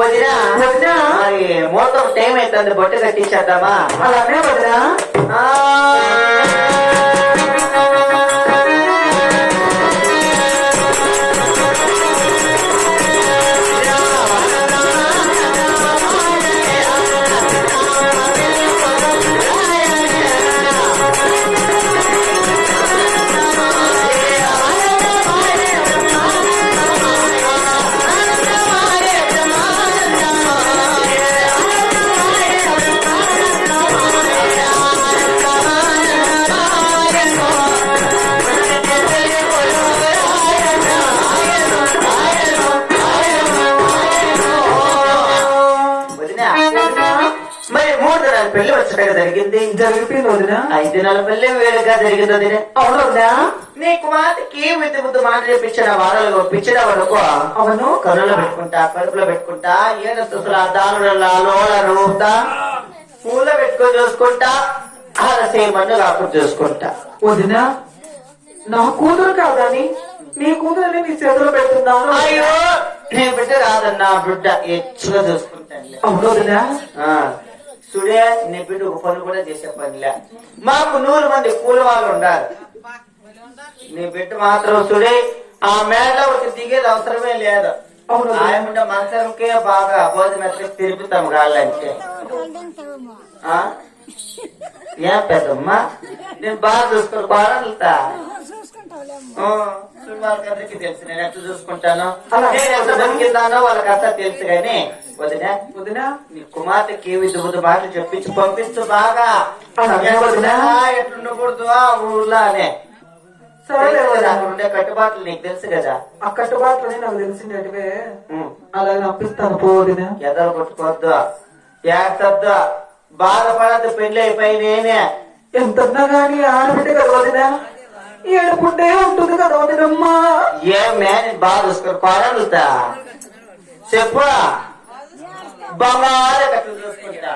వదినా. వదినా. మరి మోసం టైం అవుతుంది బొట్టు కట్టించేద్దామా? అలానే వదినా. దినాలు పెళ్ళి వచ్చాక జరిగింది. జరిగిపోయింది వదినా? ఐదు దినాల పెళ్ళి వేడుక జరిగింది వదినా. అవును వదినా నీ కుమార్తెకి విద్య బుద్ధి మాట చెప్పించిన వారాలు ఒప్పించిన వరకు అవును. కరులో పెట్టుకుంటా కడుపులో పెట్టుకుంటా ఏడు తుసుల దారుల లోల రూపుతా పూల పెట్టుకొని చూసుకుంటా అరసే మన్ను కాకుండా చూసుకుంటా. వదినా నా కూతురు కాదని నీ కూతురుని నీ చేతిలో పెడుతున్నాను. అయ్యో నీ బిడ్డ రాదన్నా బిడ్డ ఎచ్చుగా చూసుకుంటానులే. అవును వదినా చూడే నీ బిడ్డ ఒక పని కూడా చేసే పనిలే మాకు నూరు మంది కూలి వాళ్ళు ఉండాలి. నీ బిడ్డ మాత్రం చూడే ఆ మేడ ఒకటి దిగేది అవసరమే లేదు. ఆయముండే మంచంకే బాగా భోజనం ఎట్లా తిరుగుతాం గాళ్ళంటే ఆ? ఏం పెద్దమ్మా? నేను బాగా చూసుకుని బాగా వెళ్తా వాళ్ళకందరికి తెలుసు నేను ఎట్లా చూసుకుంటాను. నేను ఎట్లా బతికిందానో వాళ్ళకంతా తెలుసు కానీ వదినా వదినా నీ కుమార్తెకి బుద్ధి మాటలు చెప్పించి పంపించు బాగా. ఎట్లుండకూడదు ఆ ఊర్లో అనే. సరే తెలుసు కదా, వదినా. అక్కడ ఉండే కట్టుబాట్లు నీకు తెలుసు కదా. ఆ కట్టుబాట్లని నాకు ఉమ్. అలాగే పంపిస్తాను పో వదినా. ఎదలు కొట్టుకోవద్దు. ఏడ్చొద్దు బాధపడద్దు పెళ్ళి అయిపోయినేనే ఎంతన్నా గాని ఆడబిడ్డ కదా వదినా. ఏడుకుంటే ఉంటుంది కదా వదినమ్మా. ఏం నేను బాగా చూసుకుని కోరలుతా. చెప్పు. బంగారు చూసుకుంటా?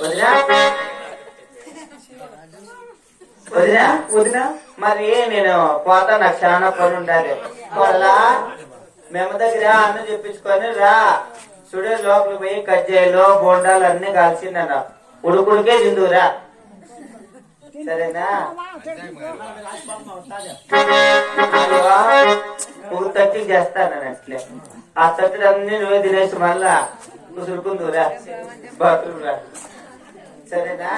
వదినా? వదినా వదినా మరి నేను పోతా నాకు చాలా పని ఉండాలి. వాళ్ళ మేము దగ్గర అన్న చెప్పించుకొని రా. చూడే లోపలికి పోయి కజ్జాయిలో బోండాలు అన్ని కాల్చిందన్న. ఉడుకుడికే తిందురా సరేనా? అయ్యో, ఒక తట్టి చేస్తాను అట్లే. ఆ తట్టి అన్ని నువ్వే తినేసి మళ్ళా ముసురుకుందురా బాత్రూమ్ రా సరేనా?